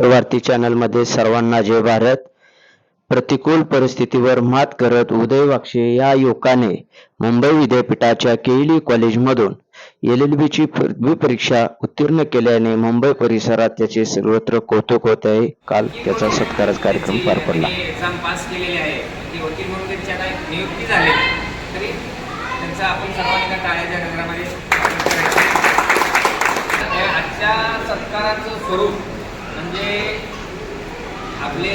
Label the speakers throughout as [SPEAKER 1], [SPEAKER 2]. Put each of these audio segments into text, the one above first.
[SPEAKER 1] Doctor Bharti चॅनलमध्ये सर्वांना जय भारत. प्रतिकूल परिस्थितीवर मात करत उदय वाक्षे या युवकाने मुंबई विद्यापीठाच्या केईली कॉलेजमधून एल एल बीची पदवी परीक्षा उत्तीर्ण केल्याने मुंबई परिसरात त्याचे सर्वत्र कौतुक होत आहे. काल त्याचा सत्कार कार्यक्रम पार पडला.
[SPEAKER 2] एक्झाम पास आहे. म्हणून नियुक्ती झाली तरी त्यांचा आपण सर्वांनी टाळ्याच्या आजच्या सत्काराचं स्वरूप म्हणजे आपले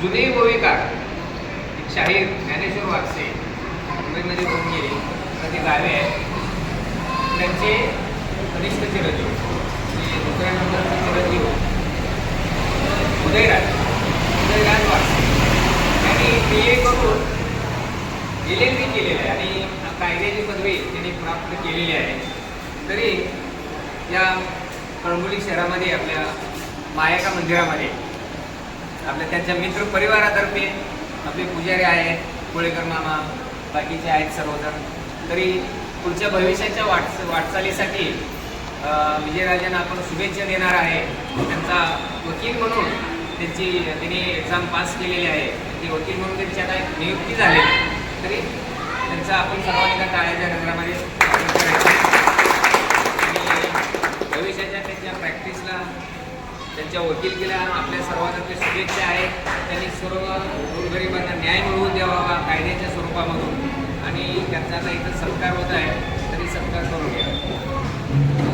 [SPEAKER 2] जुने गोविकार एक शाहीर ज्ञानेश्वर वागसे मुंबईमध्ये होऊन गेले ते गावे आहेत. त्यांचे कनिष्ठ चिरंजीव. म्हणजे दुसऱ्या नंबरचे चिरंजीव. उदयराज. उदयराज वागसे त्यांनी बी ए करून एल एल बी केलेलं आहे. आणि कायद्याची पदवी त्यांनी प्राप्त केलेली आहे. तरी या कळंबोली शहरामध्ये आपल्या मायाका मंदिरामध्ये. आपल्या त्यांच्या मित्र परिवारातर्फे आपले पुजारी आहेत कोळेकर मामा बाकीचे आहेत सर्वजण. तरी पुढच्या भविष्याच्या वाट वाटचालीसाठी विजयराजांना आपण शुभेच्छा देणार आहे. त्यांचा वकील म्हणून त्यांची त्यांनी एक्झाम पास केलेली आहे. ती वकील म्हणून त्यांची आता एक नियुक्ती झाली तरी त्यांचा आपण सर्वांनी टाळ्याच्या नगरामध्ये फॅक्टरीजला त्यांच्या प्रॅक्टिसला त्यांच्या आपल्या सर्वांना शुभेच्छा आहेत. त्यांनी सर्व गोरगरिबांना न्याय मिळवून द्यावा कायद्याच्या स्वरूपामधून. आणि त्यांचा आता इथं सत्कार होत आहे. तरी सत्कार करून घ्या.